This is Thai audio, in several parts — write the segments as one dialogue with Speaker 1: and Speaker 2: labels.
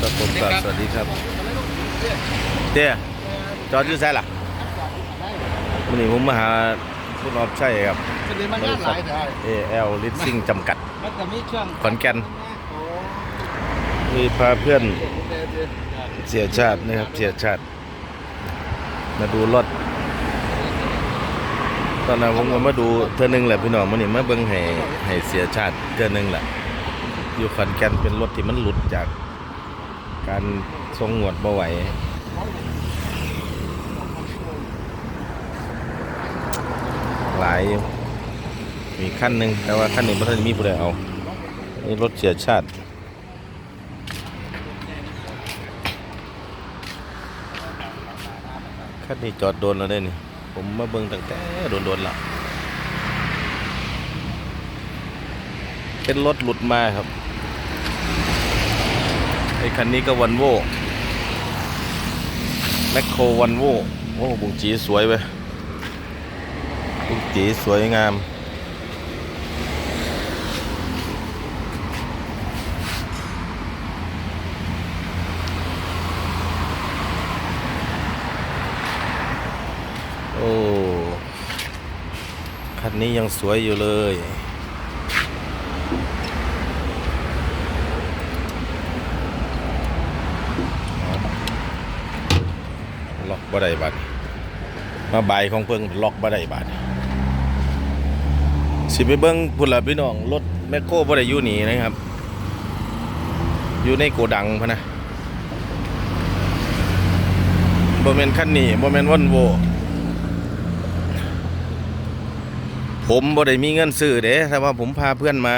Speaker 1: ครับผมครับสวัสดีครับเตี้ยจอดอยู่ไสล่ะวันนี้ผมมาหาคุณออฟใช่ครับ
Speaker 2: เป็นเลยมันงานหลายแต่
Speaker 1: AL Leasing จำกัด
Speaker 2: มันจะมีช่วง
Speaker 1: ขอนแก่นมีพาเพื่อนเสียชาตินะครับเสียชาติ มาดูรถตอนนั้นผมก็มาดูเทื่อหนึงแหละพี่น้องมันนี่มาเบิ่งให้ให้เสียชาติเทื่อหนึงแหละอยู่ขอนแก่นเป็นรถที่มันหลุดจาก การทรงหวดบ่ไหวหลายมีขั้นหนึ่งแต่ว่าขั้นหนึ่งพระท่านมีผู้ใดเอานี่รถเสียชาติขั้นนี้จอดโดนแล้วได้นี่ผมมาเบิ่งตั้งแต่โดนโดนๆละเป็นรถหลุดมาครับ ไอ้คันนี้ก็วันโวแมคโครวันโวโอ้บุงจีสวยไปบุงจีสวยงาม โอ้ คันนี้ยังสวยอยู่เลย ล็อกบ่ได้บัดมาใบของเพิ่งล็อกบ่ได้บัดสิไปเบิ่งพุ่นละพี่น้องรถแมคโครบ่ได้อยู่นี่นะครับ อยู่ในโกดังพะนะบ่แม่นคันนี้บ่แม่นวันโวผมบ่ได้มีเงินซื้อเด้แต่ว่าผมพาเพื่อนมา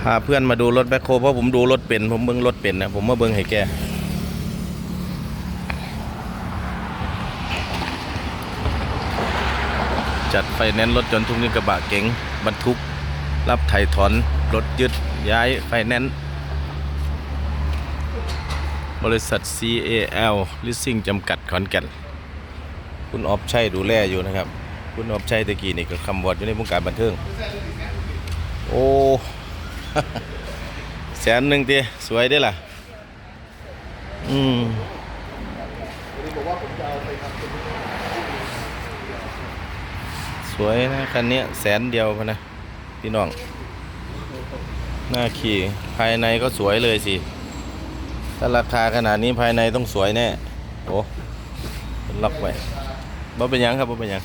Speaker 1: พาเพื่อนมาดูรถแมคโคเพราะผมดูรถเป็น ผมเบิ่งรถเป็นนะผมมาเบิ่งให้แก จัดไฟแนนซ์รถยนต์ทุกนี้กระบะเก๋งบรรทุก รับไถ่ถอน รถยึดย้ายไฟแนนซ์บริษัท CAL Leasing จำกัดขอนแก่น คุณออฟชัยดูแลอยู่นะครับ คุณออฟชัยตะกี้นี่ก็คำวอดอยู่ในวงการบันเทิง โอ้แสนหนึ่งเตีสวยได้ล่ะ อืม สวยนะคันนี้แสนเดียวพนะพี่น้อง หน้าขี่ภายในก็สวยเลยสิ ถ้าราคาขนาดนี้ภายในต้องสวยแน่ โอ้ล็อกไว้บ่เป็นยังครับบ่เป็นยัง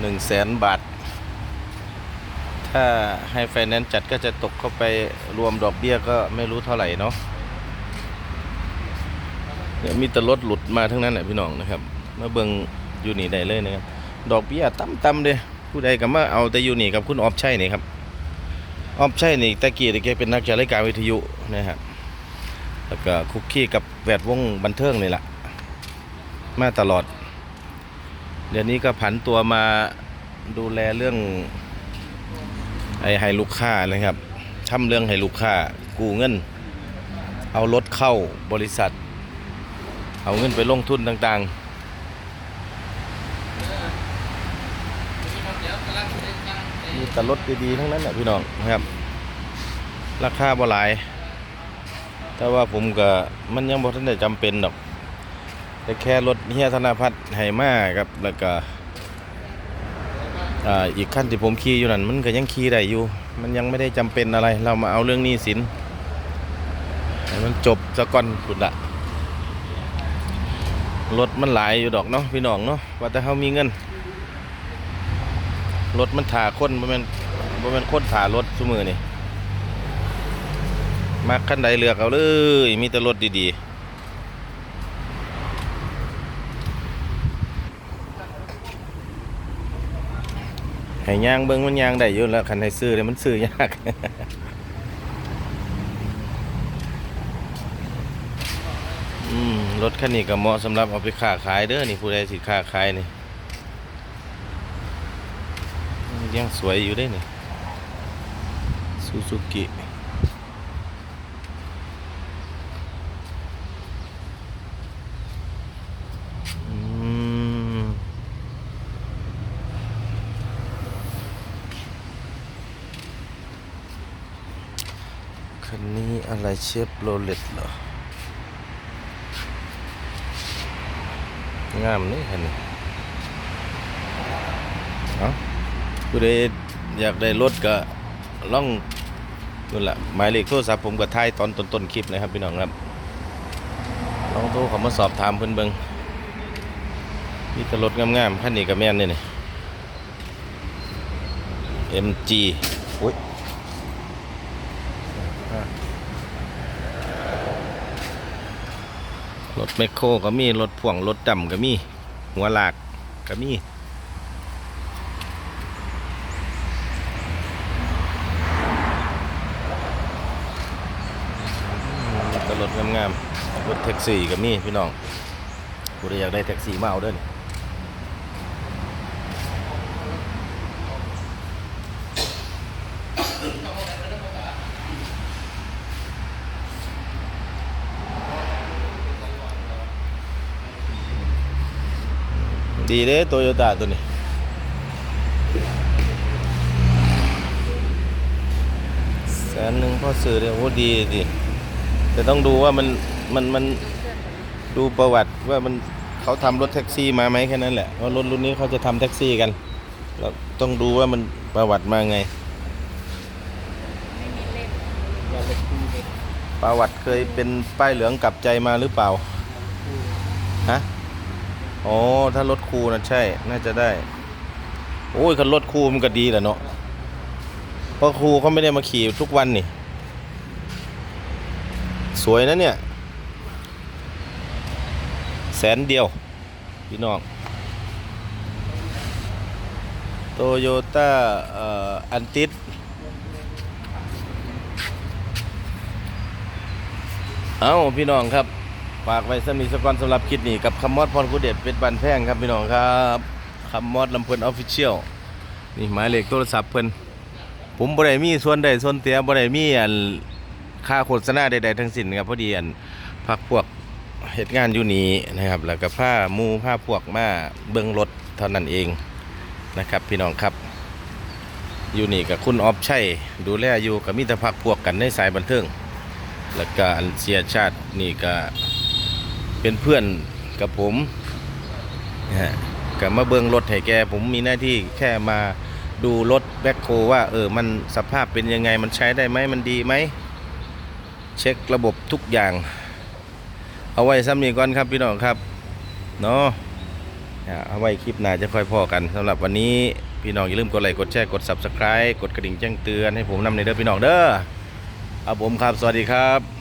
Speaker 1: หนึ่งแสนบาท ถ้าให้ไฟแนนซ์จัดก็จะตกเข้าไปรวมดอกเบี้ยก็ไม่รู้เท่าไหร่เนาะ เนี่ยมีแต่รถหลุดมาทั้งนั้นแหละพี่น้องนะครับมาเบิ่งอยู่นี่ได้เลยนะครับดอกเบี้ยต่ำๆเด้ผู้ใดก็มาเอาแต่อยู่นี่กับคุณออฟชัยนี่ครับออฟชัยนี่ตะกี้ตะแกเป็นนักจัดรายการวิทยุนะครับแล้วก็คุกคีกับแวดวงบันเทิงนี่แหละมาตลอด เดี๋ยวนี้ก็ผันตัวมาดูแลเรื่องไอ้ให้ลูกค้านะครับทำเรื่องให้ลูกค้ากู้เงิน เอารถเข้าบริษัท เอาเงินไปลงทุนต่างๆมีแต่รถดีๆทั้งนั้นแหละพี่น้องนะครับ ราคาบ่หลาย แต่ว่าผมก็มันยังบ่ทันได้จำเป็นดอกแต่แค่รถเฮียธนาพัฒน์ให้มาครับแล้วก็อ่าอีกขั้นที่ผมขี่อยู่นั่นมันก็ยังขี่ได้อยู่ มันยังไม่ได้จำเป็นอะไร เรามาเอาเรื่องนี้สินให้มันจบซะก่อนคุณละ รถมันหลายอยู่ดอกเนาะพี่น้องเนาะว่าแต่เขามีเงินรถมันถ่าคนบ่แม่นบ่แม่นคนถ่ารถซุมือนี่มักคันใดเลือกเอาเลย มีแต่รถดีๆให้ย่างเบิ่งมันย่างได้อยู่แล้วคันให้ซื้อเนี่ยมันซื้อยาก รถคันนี้ก็เหมาะสำหรับเอาไปค้าขายเด้อนี่ผู้ใดสิค้าขายนี่ยังสวยอยู่ได้นี่ซูซูกิคันนี้อะไรเชฟโรเลตเหรอ งามนี่คันนี้เอาผู้ใดอยากได้รถก็ล่องนั่นแหละหมายเลขโทรศัพท์ผมก็ถ่ายตอนต้นๆคลิปนะครับพี่น้องครับลองโทรเขามาสอบถามเพิ่นเบิงมีแต่รถงามๆคันนี้ก็แม่นนี่นี่ MG อุ้ย รถแมคโครก็มีรถพ่วงรถดำก็มี หัวลากก็มีก็รถงามๆรถแท็กซี่ก็มีพี่น้องผู้ใดอยากได้แท็กซี่มาเอาเด้อ ดีเด้โตโยต้าตัวนี้แสนหนึ่งพ่อซื้อเนี่ยโอ้ดีดีแต่ต้องดูว่ามันมันมันดูประวัติว่ามันเขาทำรถแท็กซี่มาไหมแค่นั้นแหละว่ารถรุ่นนี้เขาจะทำแท็กซี่กันเราต้องดูว่ามันประวัติมาไงประวัติเคยเป็นป้ายเหลืองกลับใจมาหรือเปล่าฮะ อ๋อ ถ้ารถครูนะใช่ น่าจะได้ โอ้ยคันรถครูมันก็ดีแหละเนาะเพราะครูเขาไม่ได้มาขี่ทุกวันนี่ สวยนะเนี่ย แสนเดียว พี่น้องโตโยต้าอันติดเอาพี่น้องครับ ฝากไว้สมีสกอนสำหรับคลิปนี้กับคำมอดพรกุเดชเป็นบันแพงครับพี่น้องครับคำมอดลำเพลินออฟฟิเชียลนี่หมายเลขโทรศัพท์เพิ่นผมบ่ได้มีส่วนใดส่วนเตียบ่ได้มีอันค่าโฆษณาใดๆทั้งสิ้นครับพอดีอันพักพวกเหตุงานอยู่นี้นะครับ แล้วก็ผ้ามูผ้าพวกมาเบิ้งรถเท่านั้นเองนะครับ พี่น้องครับ อยู่นี่กับคุณออฟชัยดูแลอยู่กับมิตรพักพวกกันในสายบันเทิงแล้วก็อันเสียชาตินี่ก็ เป็นเพื่อนกับผมนะฮะกับมาเบิงรถให้แก ผมมีหน้าที่แค่มาดูรถแบ็คโคว่า เออ มันสภาพเป็นยังไงมันใช้ได้ไหมมันดีไหม เช็คระบบทุกอย่าง เอาไว้ซ้ำนี้ก่อนครับพี่น้องครับ เนาะเอาไว้คลิปหน้าจะค่อยพอกันสำหรับวันนี้พี่น้องอย่าลืมกดไลค์กดแชร์กด Subscribe กดกระดิ่งแจ้งเตือนให้ผมนำในเด้อพี่น้องเด้อเอาผมครับ สวัสดีครับ